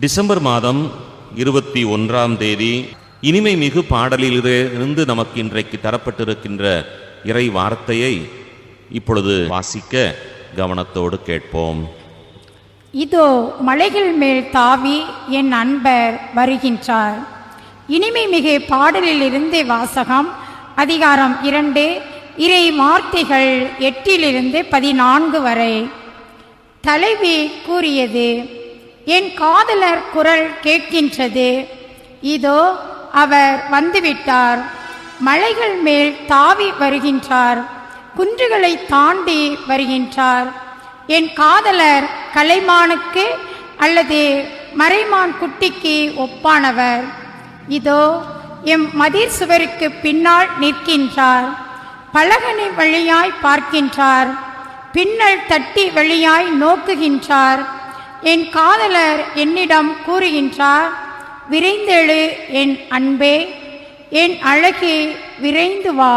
December மாதம் இருபத்தி ஒன்றாம் தேதி இனிமை மிகு பாடலிலிருந்து நமக்கு இன்றைக்கு தரப்பட்டிருக்கின்ற இறை வார்த்தையை இப்பொழுது வாசிக்க கவனத்தோடு கேட்போம். இதோ மலைகள் மேல் தாவி என் அன்பர் வருகின்றார். இனிமை மிகு பாடலிலிருந்து வாசகம் அதிகாரம் இரண்டு இறை வார்த்தைகள் எட்டிலிருந்து பதினான்கு வரை. தலைவி கூறியது என் காதலர் குரல் கேட்கின்றது. இதோ அவர் வந்துவிட்டார். மலைகள் மேல் தாவி வருகின்றார். குன்றுகளை தாண்டி வருகின்றார். என் காதலர் கலைமானுக்கு அல்லது மறைமான் குட்டிக்கு ஒப்பானவர். இதோ எம் மதிர் சுவருக்கு பின்னால் நிற்கின்றார். பலகனை வழியாய் பார்க்கின்றார். பின்னல் தட்டி வழியாய் நோக்குகின்றார். என் காதலர் என்னிடம் கூறுகின்றார் விரைந்தெழு என் அன்பே என் அழகே விரைந்து வா.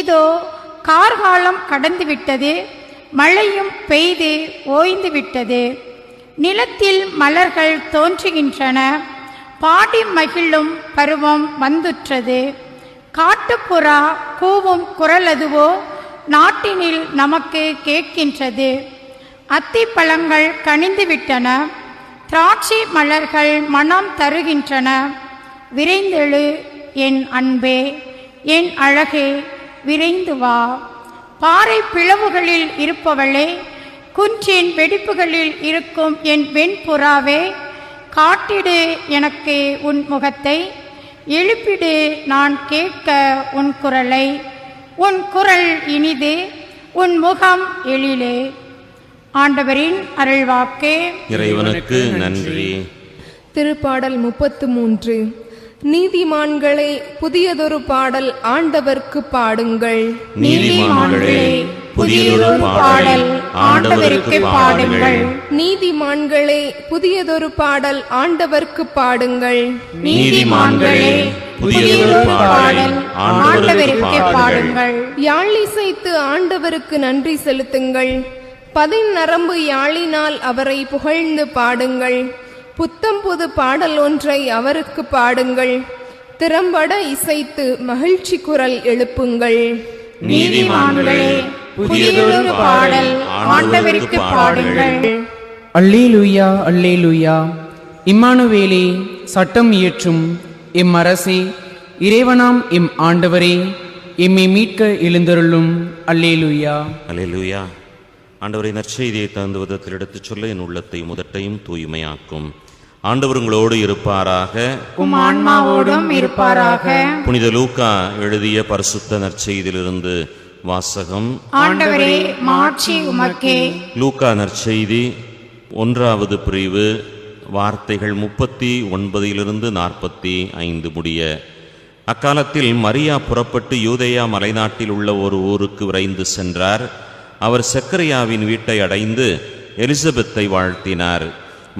இதோ கார்காலம் கடந்துவிட்டது மழையும் பெய்து ஓய்ந்து விட்டது நிலத்தில் மலர்கள் தோன்றுகின்றன பாடி மகிழும் பருவம் வந்துற்றது. காட்டுப்புறா கூவும் குரலதுவோ நாட்டினில் நமக்கு கேட்கின்றது. அத்திப்பழங்கள் கனிந்துவிட்டன. திராட்சை மலர்கள் மனம் தருகின்றன. விரைந்தெழு என் அன்பே என் அழகே விரைந்து வா. பாறை பிளவுகளில் இருப்பவளே குன்றின் வெடிப்புகளில் இருக்கும் என் வெண்புறாவே காட்டிடு எனக்கு உன் முகத்தை எழுப்பிடு நான் கேட்க உன் குரலை. உன் குரல் இனிது உன் முகம் எழிலே. ஆண்டவரின் அருள்வாக்கே. இறைவனுக்கு நன்றி. திருப்பாடல் முப்பத்து மூன்று. நீதிமான்களே புதியதொரு பாடல் ஆண்டவர்க்கு பாடுங்கள். நீதிமான்களே புதியதொரு பாடல் ஆண்டவருக்கு பாடுங்கள். நீதிமான்களே புதியதொரு பாடல் ஆண்டவர்க்கு பாடுங்கள். நீதிமான்களே புதியதொரு பாடல் ஆண்டவருக்கு பாடுங்கள். யாழ் இசைத்து ஆண்டவருக்கு நன்றி செலுத்துங்கள். பதின் நரம்பு யாழினால் அவரை புகழ்ந்து பாடுங்கள். புத்தம் புது பாடல் ஒன்றை அவருக்கு பாடுங்கள். திறம்பட இசைத்து மகிழ்ச்சி குரல் எழுப்புங்கள். நீதிமான்களே புதியதொரு பாடல் ஆண்டவருக்கு பாடுங்கள். அல்லேலூயா அல்லேலூயா. இம்மானுவேலே சட்டம் இயற்றும் எம் அரசே இறைவனாம் எம் ஆண்டவரே. எம்மை மீட்க எழுந்தருளும். அல்லேலூயா. அல்லேலூயா. ஆண்டவரை நற்செய்தியை தகுந்த விதத்தில் எடுத்துச் சொல்ல என் உள்ளத்தை முதட்டையும் தூய்மையாக்கும். ஆண்டவர் உங்களோடு இருப்பாராக. உம் ஆன்மாவோடும் இருப்பாராக. புனித லூக்கா எழுதிய பரிசுத்த நற்செய்தியிலிருந்து வாசகம். ஆண்டவரே மாட்சி உமக்கே. லூக்கா நற்செய்தி ஒன்றாவது பிரிவு வார்த்தைகள் முப்பத்தி ஒன்பதிலிருந்து நாற்பத்தி ஐந்து முடிய. அக்காலத்தில் மரியா புறப்பட்டு யூதேயா மலைநாட்டில் உள்ள ஒரு ஊருக்கு விரைந்து சென்றார். அவர் சக்கரையாவின் வீட்டை அடைந்து எலிசபெத்தை வாழ்த்தினார்.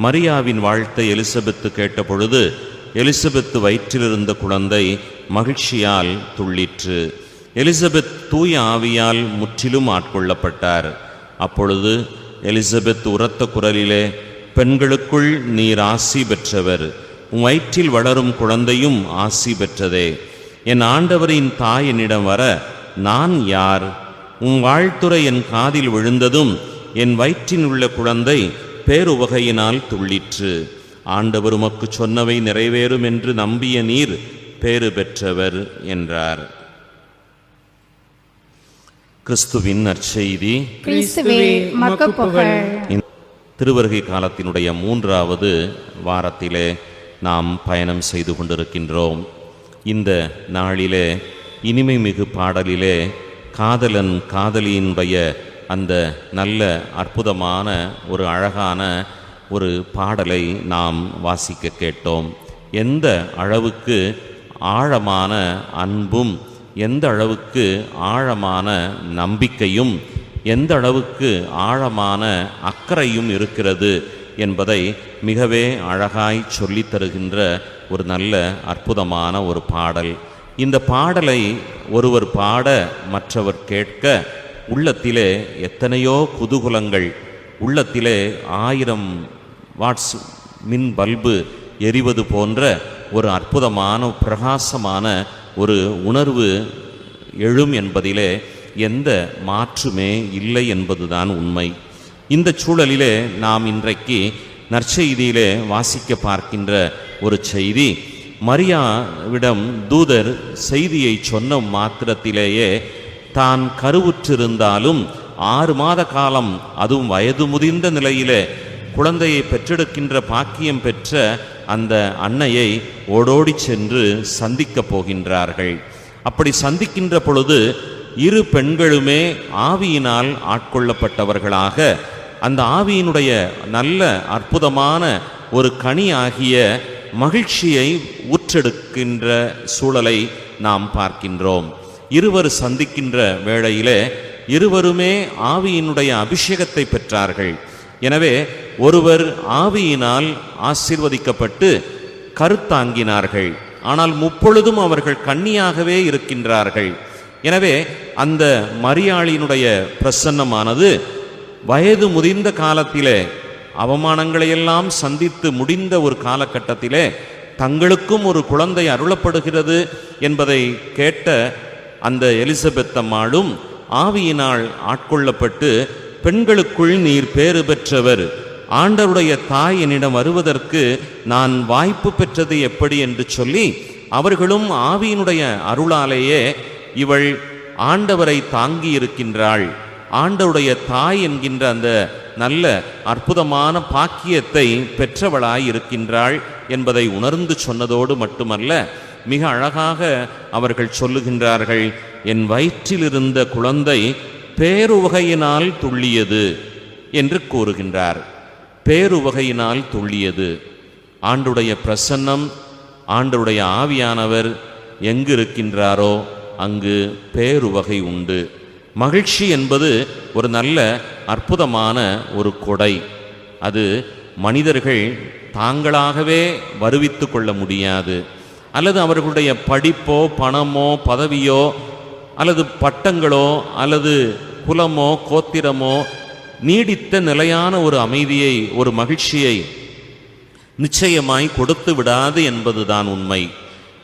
மரியாவின் வாழ்த்தை எலிசபெத்து கேட்டபொழுது எலிசபெத்து வயிற்றிலிருந்த குழந்தை மகிழ்ச்சியால் துள்ளிற்று. எலிசபெத் தூய ஆவியால் முற்றிலும் ஆட்கொள்ளப்பட்டார். அப்பொழுது எலிசபெத் உரத்த குரலிலே பெண்களுக்குள் நீர் ஆசி பெற்றவர் வயிற்றில் வளரும் குழந்தையும் ஆசி பெற்றதே. என் ஆண்டவரின் தாய் என்னிடம் வர நான் யார்? உம் வாழ்த்துரை என் காதில் விழுந்ததும் என் வயிற்றில் உள்ள குழந்தை பேருவகையினால் துள்ளிற்று. ஆண்டவர் உமக்கு சொன்னவை நிறைவேறும் என்று நம்பிய நீர் பேறு பெற்றவர் என்றார். கிறிஸ்துவின் நற்செய்தி. திருவருகை காலத்தினுடைய மூன்றாவது வாரத்திலே நாம் பயணம் செய்து கொண்டிருக்கின்றோம். இந்த நாளிலே இனிமை மிகு பாடலிலே காதலன் காதலியினுடைய அந்த நல்ல அற்புதமான ஒரு அழகான ஒரு பாடலை நாம் வாசிக்க கேட்டோம். எந்த அளவுக்கு ஆழமான அன்பும் எந்த அளவுக்கு ஆழமான நம்பிக்கையும் எந்த அளவுக்கு ஆழமான அக்கறையும் இருக்கிறது என்பதை மிகவே அழகாய் சொல்லித் தருகின்ற ஒரு நல்ல அற்புதமான ஒரு பாடல். இந்த பாடலை ஒருவர் பாட மற்றவர் கேட்க உள்ளத்திலே எத்தனையோ குதூகுலங்கள் உள்ளத்திலே ஆயிரம் வாட்ஸ் மின் பல்பு எரிவது போன்ற ஒரு அற்புதமான பிரகாசமான ஒரு உணர்வு எழும் என்பதிலே எந்த மாற்றுமே இல்லை என்பதுதான் உண்மை. இந்த சூழலிலே நாம் இன்றைக்கு நற்செய்தியிலே வாசிக்க பார்க்கின்ற ஒரு செய்தி மரியாவிடம் தூதர் செய்தியை சொன்ன மாத்திரத்திலேயே தான் கருவுற்றிருந்தாலும் ஆறு மாத காலம் அதுவும் வயது முதிர்ந்த நிலையிலே குழந்தையை பெற்றெடுக்கின்ற பாக்கியம் பெற்ற அந்த அன்னையை ஓடோடி சென்று சந்திக்கப் போகின்றார்கள். அப்படி சந்திக்கின்ற பொழுது இரு பெண்களுமே ஆவியினால் ஆட்கொள்ளப்பட்டவர்களாக அந்த ஆவியினுடைய நல்ல அற்புதமான ஒரு கனி ஆகிய மகிழ்ச்சியை உற்றெடுக்கின்ற சூழலை நாம் பார்க்கின்றோம். இருவர் சந்திக்கின்ற வேளையிலே இருவருமே ஆவியினுடைய அபிஷேகத்தை பெற்றார்கள். எனவே ஒருவர் ஆவியினால் ஆசிர்வதிக்கப்பட்டு கருத்தாங்கினார்கள். ஆனால் முப்பொழுதும் அவர்கள் கண்ணியாகவே இருக்கின்றார்கள். எனவே அந்த மரியாளினுடைய பிரசன்னமானது வயது முதிர்ந்த காலத்திலே அவமானங்களையெல்லாம் சந்தித்து முடிந்த ஒரு காலகட்டத்திலே தங்களுக்கும் ஒரு குழந்தை அருளப்படுகிறது என்பதை கேட்ட அந்த எலிசபெத் அம்மாளும் ஆவியினால் ஆட்கொள்ளப்பட்டு பெண்களுக்குள் நீர் பேறு பெற்றவர். ஆண்டவருடைய தாய் என்னிடம் வருவதற்கு நான் வாய்ப்பு பெற்றது எப்படி? என்று சொல்லி அவர்களும் ஆவியினுடைய அருளாலேயே இவள் ஆண்டவரை தாங்கி இருக்கின்றாள் ஆண்டவருடைய தாய் என்கின்ற அந்த நல்ல அற்புதமான பாக்கியத்தை பெற்றவளாய் இருக்கின்றாள் என்பதை உணர்ந்து சொன்னதோடு மட்டுமல்ல மிக அழகாக அவர்கள் சொல்லுகின்றார்கள் என் வயிற்றிலிருந்த குழந்தை பேருவகையினால் துள்ளியது என்று கூறுகின்றார். பேருவகையினால் துள்ளியது. ஆண்டுடைய பிரசன்னம் ஆண்டுடைய ஆவியானவர் எங்கு இருக்கின்றாரோ அங்கு பேருவகை உண்டு. மகிழ்ச்சி என்பது ஒரு நல்ல அற்புதமான ஒரு கொடை. அது மனிதர்கள் தாங்களாகவே வருவித்து கொள்ள முடியாது. அல்லது அவர்களுடைய படிப்போ பணமோ பதவியோ அல்லது பட்டங்களோ அல்லது குலமோ கோத்திரமோ நீடித்த நிலையான ஒரு அமைதியை ஒரு மகிழ்ச்சியை நிச்சயமாய் கொடுத்து விடாது என்பதுதான் உண்மை.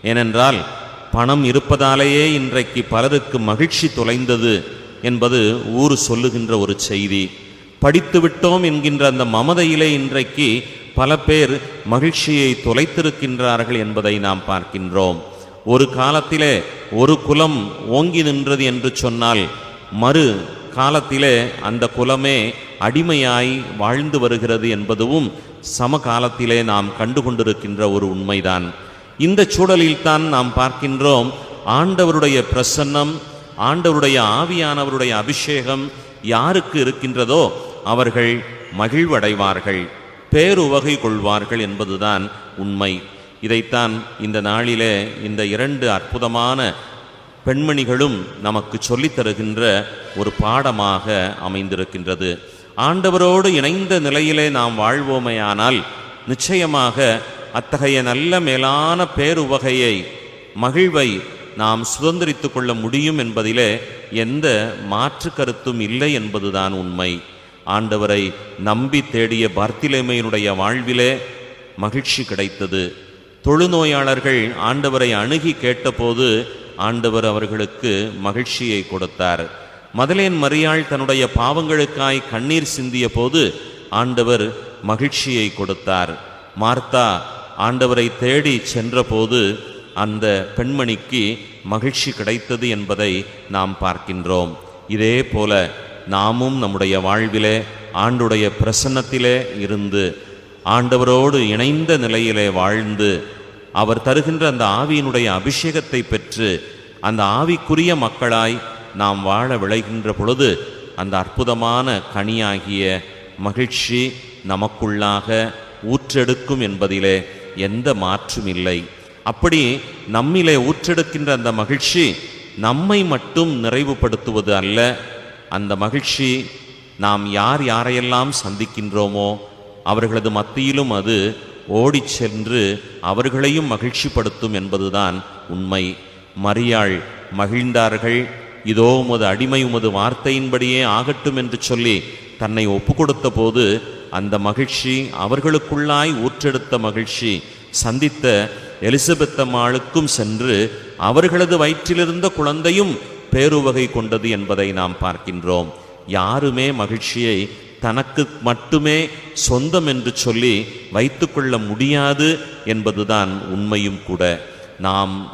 ஏனென்றால் பணம் இருப்பதாலேயே இன்றைக்கு பலருக்கு மகிழ்ச்சி தொலைந்தது. என்பது ஊர் சொல்லுகின்ற ஒரு செய்தி. படித்து விட்டோம் என்கின்ற அந்த மமதையிலே இன்றைக்கு பல பேர் மகிழ்ச்சியை தொலைத்திருக்கின்றார்கள் என்பதை நாம் பார்க்கின்றோம். ஒரு காலத்திலே ஒரு குலம் ஓங்கி நின்றது என்று சொன்னால் மறு காலத்திலே அந்த குலமே அடிமையாய் வாழ்ந்து வருகிறது என்பதும் சமகாலத்திலே நாம் கண்டு கொண்டிருக்கின்ற ஒரு உண்மைதான். இந்த சூழலில்தான் நாம் பார்க்கின்றோம் ஆண்டவருடைய பிரசன்னம் ஆண்டவருடைய ஆவியானவருடைய அபிஷேகம் யாருக்கு இருக்கின்றதோ அவர்கள் மகிழ்வடைவார்கள் பேருவகை கொள்வார்கள் என்பதுதான் உண்மை. இதைத்தான் இந்த நாளிலே இந்த இரண்டு அற்புதமான பெண்மணிகளும் நமக்கு சொல்லித் தருகின்ற ஒரு பாடமாக அமைந்திருக்கின்றது. ஆண்டவரோடு இணைந்த நிலையிலே நாம் வாழ்வோமேயானால் நிச்சயமாக அத்தகைய நல்ல மேலான பேருவகையை மகிழ்வை நாம் சுதந்திரித்து கொள்ள முடியும் என்பதிலே எந்த மாற்று கருத்தும் இல்லை என்பதுதான் உண்மை. ஆண்டவரை நம்பி தேடிய பார்த்திலேமையினுடைய வாழ்விலே மகிழ்ச்சி கிடைத்தது. தொழுநோயாளர்கள் ஆண்டவரை அணுகி கேட்டபோது ஆண்டவர் அவர்களுக்கு மகிழ்ச்சியை கொடுத்தார். மதலேன் மரியாள் தன்னுடைய பாவங்களுக்காய் கண்ணீர் சிந்திய போது ஆண்டவர் மகிழ்ச்சியை கொடுத்தார். மார்த்தா ஆண்டவரை தேடி சென்றபோது அந்த பெண்மணிக்கு மகிழ்ச்சி கிடைத்தது என்பதை நாம் பார்க்கின்றோம். இதே போல நாமும் நம்முடைய வாழ்விலே ஆண்டுடைய பிரசன்னத்திலே இருந்து ஆண்டவரோடு இணைந்த நிலையிலே வாழ்ந்து அவர் தருகின்ற அந்த ஆவியினுடைய அபிஷேகத்தை பெற்று அந்த ஆவிக்குரிய மக்களாய் நாம் வாழ விளைகின்ற பொழுது அந்த அற்புதமான கனியாகிய மகிழ்ச்சி நமக்குள்ளாக ஊற்றெடுக்கும் என்பதிலே எந்த மாற்றும் இல்லை அப்படி நம்மிலே ஊற்றெடுக்கின்ற அந்த மகிழ்ச்சி நம்மை மட்டும் நிறைவுபடுத்துவது அல்ல. அந்த மகிழ்ச்சி நாம் யார் யாரையெல்லாம் சந்திக்கின்றோமோ அவர்களது மத்தியிலும் அது ஓடி சென்று அவர்களையும் மகிழ்ச்சிப்படுத்தும் என்பதுதான் உண்மை. மரியாள் மகிழ்ந்தார்கள். இதோ உமது அடிமை உமது வார்த்தையின்படியே ஆகட்டும் என்று சொல்லி தன்னை ஒப்பு கொடுத்த போது அந்த மகிழ்ச்சி அவர்களுக்குள்ளாய் ஊற்றெடுத்த மகிழ்ச்சி சந்தித்த எலிசபெத் அம்மாளுக்கும் சென்று அவர்களது வயிற்றிலிருந்த குழந்தையும் பேருவகை கொண்டது என்பதை நாம் பார்க்கின்றோம். யாருமே மகிழ்ச்சியை தனக்கு மட்டுமே சொந்தம் என்று சொல்லி வைத்துக்கொள்ள முடியாது என்பதுதான் உண்மையும் கூட. நாம்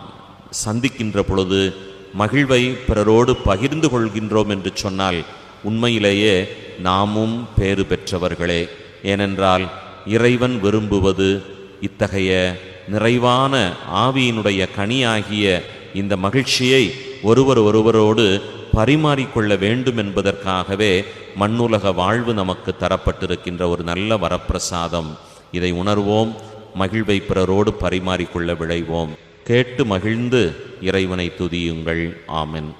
சந்திக்கின்ற பொழுது மகிழ்வை பிறரோடு பகிர்ந்து கொள்கின்றோம் என்று சொன்னால் உண்மையிலேயே நாமும் பேறு பெற்றவர்களே. ஏனென்றால் இறைவன் விரும்புவது இத்தகைய நிறைவான ஆவியினுடைய கனியாகிய இந்த மகிழ்ச்சியை ஒருவர் ஒருவரோடு பரிமாறிக்கொள்ள வேண்டும் என்பதற்காகவே மண்ணுலக வாழ்வு நமக்கு தரப்பட்டிருக்கின்ற ஒரு நல்ல வரப்பிரசாதம். இதை உணர்வோம் மகிழ்வை பிறரோடு பரிமாறிக்கொள்ள விழைவோம். கேட்டு மகிழ்ந்து இறைவனை துதியுங்கள். ஆமென்.